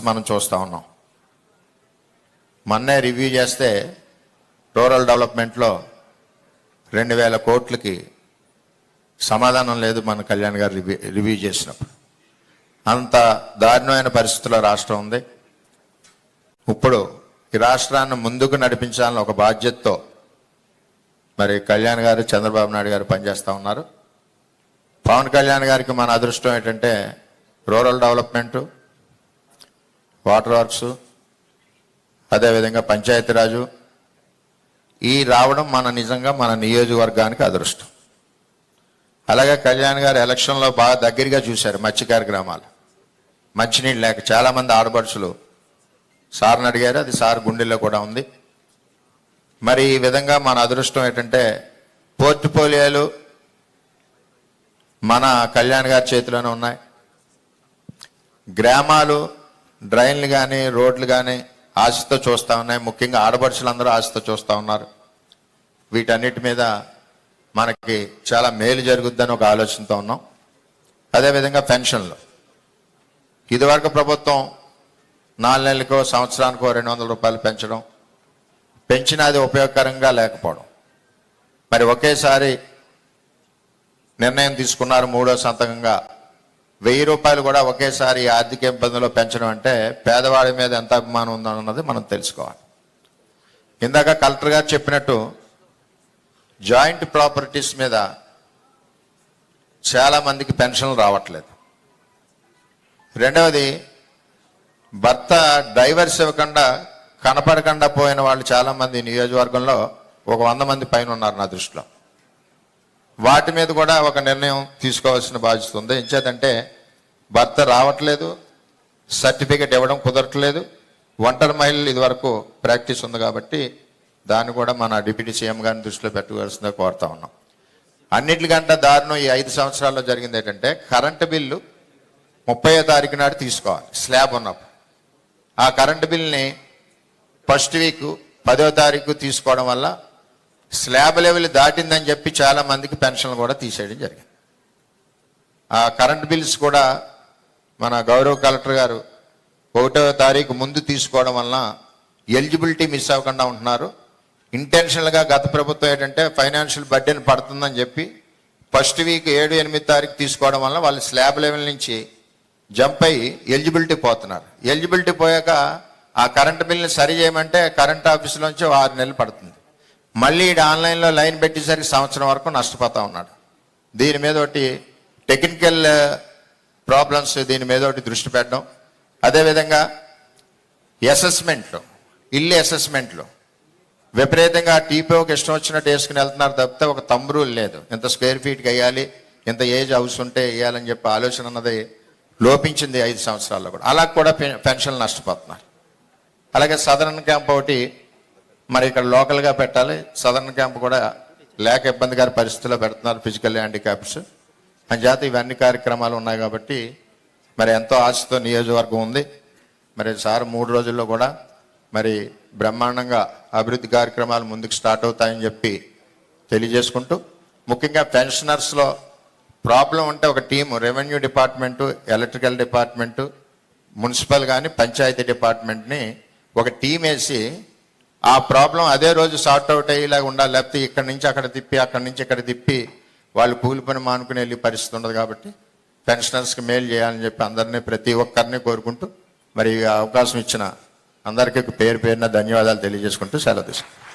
పరిస్థితి మనం చూస్తూ ఉన్నాం. మొన్నే రివ్యూ చేస్తే రూరల్ డెవలప్మెంట్లో రెండు వేల కోట్లకి సమాధానం లేదు మన కళ్యాణ్ గారు రివ్యూ రివ్యూ చేసినప్పుడు. అంత దారుణమైన పరిస్థితుల్లో రాష్ట్రం ఉంది. ఇప్పుడు ఈ రాష్ట్రాన్ని ముందుకు నడిపించాలని ఒక బాధ్యతతో మరి కళ్యాణ్ గారు చంద్రబాబు నాయుడు గారు పనిచేస్తూ ఉన్నారు. పవన్ కళ్యాణ్ గారికి మన అదృష్టం ఏంటంటే రూరల్ డెవలప్మెంటు వాటర్ వర్క్స్ అదేవిధంగా పంచాయతీరాజు. ఈ రావడం మన నిజంగా మన నియోజకవర్గానికి అదృష్టం. అలాగే కళ్యాణ్ గారు ఎలక్షన్లో బాగా దగ్గరగా చూశారు మత్స్యకార గ్రామాలు. మంచినీళ్ళు లేక చాలామంది ఆడపడుచులు. సార్ని అడిగారు అది సార్ గుండెల్లో కూడా ఉంది. మరి ఈ విధంగా మన అదృష్టం ఏంటంటే పోర్ట్ఫోలియోలు మన కళ్యాణ్ గారి చేతిలోనే ఉన్నాయి. గ్రామాలు డ్రైన్లు కానీ రోడ్లు కానీ ఆశతో చూస్తూ ఉన్నాయి. ముఖ్యంగా ఆడపడుచులందరూ ఆశతో చూస్తూ ఉన్నారు. వీటన్నిటి మీద మనకి చాలా మేలు జరుగుద్దని ఒక ఆలోచనతో ఉన్నాం. అదేవిధంగా పెన్షన్లు. ఇదివరకు ప్రభుత్వం నాలుగు నెలలకో సంవత్సరానికో రెండు వందల రూపాయలు పెంచడం పెంచినా అది ఉపయోగకరంగా లేకపోవడం. మరి ఒకేసారి నిర్ణయం తీసుకున్నారు మూడో సంతకంగా. వెయ్యి రూపాయలు కూడా ఒకేసారి ఆర్థిక ఇబ్బందులో పెంచడం అంటే పేదవాడి మీద ఎంత అభిమానం ఉందన్నది మనం తెలుసుకోవాలి. ఇందాక కలెక్టర్ గారు చెప్పినట్టు జాయింట్ ప్రాపర్టీస్ మీద చాలా మందికి పెన్షన్లు రావట్లేదు. రెండవది భర్త డైవర్స్ ఇవ్వకుండా కనపడకుండా పోయిన వాళ్ళు చాలామంది నియోజకవర్గంలో ఒక వంద మంది పైన ఉన్నారు నా దృష్టిలో. వాటి మీద కూడా ఒక నిర్ణయం తీసుకోవాల్సిన బాధ్యత ఉంది. ఎంచేదంటే భర్త రావట్లేదు సర్టిఫికేట్ ఇవ్వడం కుదరట్లేదు ఒంటరి మహిళలు ఇదివరకు ప్రాక్టీస్ ఉంది కాబట్టి దాన్ని కూడా మన డిప్యూటీ సీఎం గారిని దృష్టిలో పెట్టవలసిందే కోరుతా ఉన్నాం. అన్నిటికంటే దారుణం ఈ ఐదు సంవత్సరాల్లో జరిగింది ఏంటంటే కరెంటు బిల్లు ముప్పై తారీఖు నాడు తీసుకోవాలి స్లాబ్ ఉన్నప్పుడు. ఆ కరెంటు బిల్ని ఫస్ట్ వీక్ పదో తారీఖు తీసుకోవడం వల్ల స్లాబ్ లెవెల్ దాటిందని చెప్పి చాలా మందికి పెన్షన్లు కూడా తీసేయడం జరిగింది. ఆ కరెంట్ బిల్స్ కూడా మన గౌరవ కలెక్టర్ గారు ఒకటో తారీఖు ముందు తీసుకోవడం వలన ఎలిజిబిలిటీ మిస్ అవ్వకుండా ఉంటున్నారు. ఇంటెన్షనల్గా గత ప్రభుత్వం ఏంటంటే ఫైనాన్షియల్ బడ్డెన్ పడుతుందని చెప్పి ఫస్ట్ వీక్ ఏడు ఎనిమిది తారీఖు తీసుకోవడం వల్ల వాళ్ళు స్లాబ్ లెవెల్ నుంచి జంప్ అయ్యి ఎలిజిబిలిటీ పోతున్నారు. ఎలిజిబిలిటీ పోయాక ఆ కరెంట్ బిల్ని సరి చేయమంటే కరెంట్ ఆఫీస్లోంచి ఆరు నెలలు పడుతుంది. మళ్ళీ ఈడు ఆన్లైన్లో లైన్ పెట్టేసరికి సంవత్సరం వరకు నష్టపోతా ఉన్నాడు. దీని మీద ఒకటి టెక్నికల్ ప్రాబ్లమ్స్ దీని మీద ఒకటి దృష్టి పెట్టడం. అదేవిధంగా అసెస్మెంట్లు ఇల్లు అసెస్మెంట్లు. విపరీతంగా టీపీఓకి ఇష్టం వచ్చినట్టు వేసుకుని వెళ్తున్నారు తప్పితే ఒక తమ్మురూలు లేదు. ఇంత స్క్వేర్ ఫీట్కి వేయాలి ఇంత ఏజ్ హౌస్ ఉంటే వేయాలని చెప్పి ఆలోచన అన్నది లోపించింది ఐదు సంవత్సరాల్లో కూడా. అలా కూడా పెన్షన్లు నష్టపోతున్నారు. అలాగే సదరన్ క్యాంప్ ఒకటి మరి ఇక్కడ లోకల్గా పెట్టాలి. సదర్న్ క్యాంప్ కూడా లేక ఇబ్బందికర పరిస్థితుల్లో పెడుతున్నారు ఫిజికల్ హ్యాండిక్యాప్స్ అంచేత ఇవన్నీ కార్యక్రమాలు ఉన్నాయి కాబట్టి మరి ఎంతో ఆశతో నియోజకవర్గం ఉంది. మరి సార్ మూడు రోజుల్లో కూడా మరి బ్రహ్మాండంగా అభివృద్ధి కార్యక్రమాలు ముందుకు స్టార్ట్ అవుతాయని చెప్పి తెలియజేసుకుంటూ ముఖ్యంగా పెన్షనర్స్లో ప్రాబ్లం ఉంటే ఒక team revenue department electrical department municipal కానీ పంచాయతీ డిపార్ట్మెంట్ని ఒక టీం వేసి ఆ ప్రాబ్లం అదే రోజు సార్ట్ అవుట్ అయ్యేలాగా ఉండాలి. లేకపోతే ఇక్కడి నుంచి అక్కడ తిప్పి అక్కడి నుంచి ఇక్కడ తిప్పి వాళ్ళు కూలి పని మానుకుని వెళ్ళి పరిస్థితి ఉండదు కాబట్టి పెన్షనర్స్కి మేలు చేయాలని చెప్పి అందరినీ ప్రతి ఒక్కరిని కోరుకుంటూ మరి అవకాశం ఇచ్చిన అందరికీ పేరు పేరున ధన్యవాదాలు తెలియజేసుకుంటూ సెలవు తీసుకుంటాం